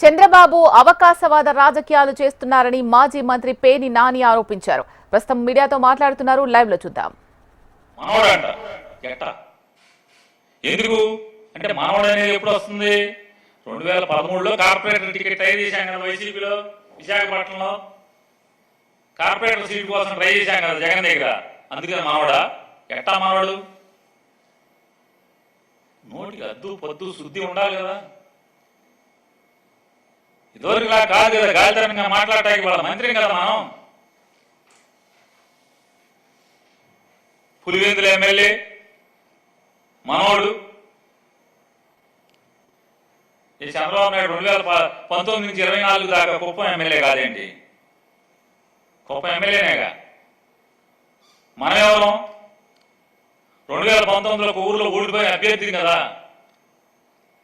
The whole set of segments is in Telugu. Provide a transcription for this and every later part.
చంద్రబాబు అవకాశవాద రాజకీయాలు చేస్తున్నారని మాజీ మంత్రి పేని నాని ఆరోపించారు. ప్రస్తుతం మీడియాతో మాట్లాడుతున్నారు. లైవ్లో చూద్దాం ఎందుకు? అంటే మానవుడు అనేది ఎప్పుడు వస్తుంది? రెండు వేల పదమూడులో కార్పొరేటర్ టికెట్ ట్రై చేశాం కదా వైసీపీలో విశాఖపట్నంలో. కార్పొరేటర్ సీట్ కోసం ట్రై చేశాం కదా జగన్ దగ్గర. అందుకని మానవుడా ఎట్టా మానవుడు నోటికి అద్దు పొద్దు శుద్ధి ఉండాలి కదా. ఇదివరకులా కాదు కదా గాలితరంగా మాట్లాడటానికి వాళ్ళ మంత్రి కదా మనం. పులివెందుల ఎమ్మెల్యే మనోడు ఈ చంద్రబాబు నాయుడు రెండు వేల పంతొమ్మిది నుంచి ఇరవై నాలుగు దాకా కుప్పం ఎమ్మెల్యే కాదేంటి? కుప్పం ఎమ్మెల్యేనేగా? మనం ఎవరం రెండు వేల పంతొమ్మిదిలో ఒక ఊర్లో ఊడిపోయి అభ్యర్థి కదా.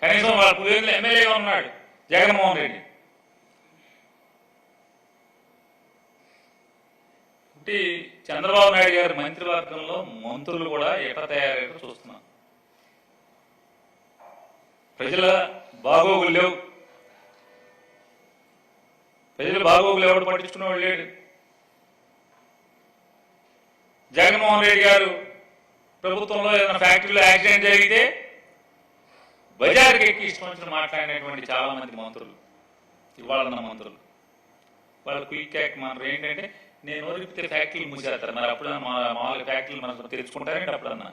కనీసం వాళ్ళ పులివెందుల ఎమ్మెల్యేగా ఉన్నాడు జగన్మోహన్ రెడ్డి. అంటే చంద్రబాబు నాయుడు గారి మంత్రివర్గంలో మంత్రులు కూడా ఎట్లా తయారయ్యారో చూస్తున్నాం. ప్రజల బాగోగులు లేవు. ప్రజల బాగోగులు ఎవడు పట్టించుకునేవాడు లేడు. జగన్మోహన్ రెడ్డి గారు ప్రభుత్వంలో ఏదైనా ఫ్యాక్టరీలో యాక్సిడెంట్ జరిగితే బజార్కి ఎక్కి ఇష్టం వచ్చిన మాట్లాడినటువంటి చాలా మంది మంత్రులు ఇవాళ మంత్రులు. వాళ్ళ క్విక్ యాక్ మనం ఏంటంటే నేను ఓరిపితే ఫ్యాక్టరీలు మూసేస్తారు. మరి అప్పుడు మా మామూలుగా ఫ్యాక్టరీలు మనం తెరుచుకుంటారండి అప్పుడన్నా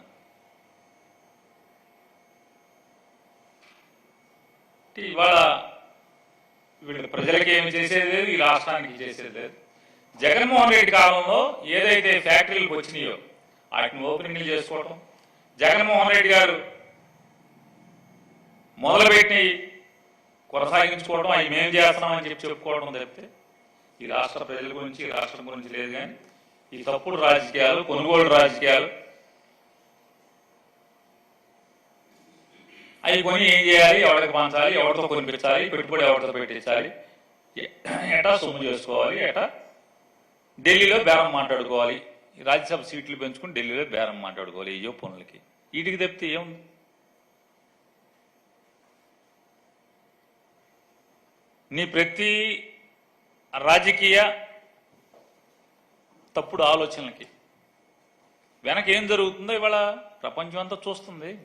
ఇవాళ వీళ్ళ ప్రజలకి ఏమి చేసేది లేదు ఈ రాష్ట్రానికి చేసేది లేదు. జగన్మోహన్ రెడ్డి కాలంలో ఏదైతే ఫ్యాక్టరీలకు వచ్చినాయో వాటిని ఓపెనింగ్లు చేసుకోవటం జగన్మోహన్ రెడ్డి గారు మొదలుపెట్టి కొనసాగించుకోవడం అవి మేము చేస్తున్నామని చెప్పి చెప్పుకోవడం తప్పితే ఈ రాష్ట్ర ప్రజల గురించి రాష్ట్రం గురించి లేదు కానీ ఈ తప్పుడు రాజకీయాలు కొనుగోలు రాజకీయాలు అవి కొని ఏం చేయాలి? ఎవరికి పంచాలి? ఎవరితో కొనిపించాలి? పెట్టుబడి ఎవరితో పెట్టించాలి? ఎటా సొమ్ము చేసుకోవాలి? ఎటా ఢిల్లీలో బేరం మాట్లాడుకోవాలి? రాజ్యసభ సీట్లు పెంచుకుని ఢిల్లీలో బేరం మాట్లాడుకోవాలి ఏయో పనులకి. వీటికి తప్పితే ఏముంది? నీ ప్రతి రాజకీయ తప్పుడు ఆలోచనలకి. వెనక ఏం జరుగుతుందో ఇవాళ ప్రపంచం అంతా చూస్తుంది.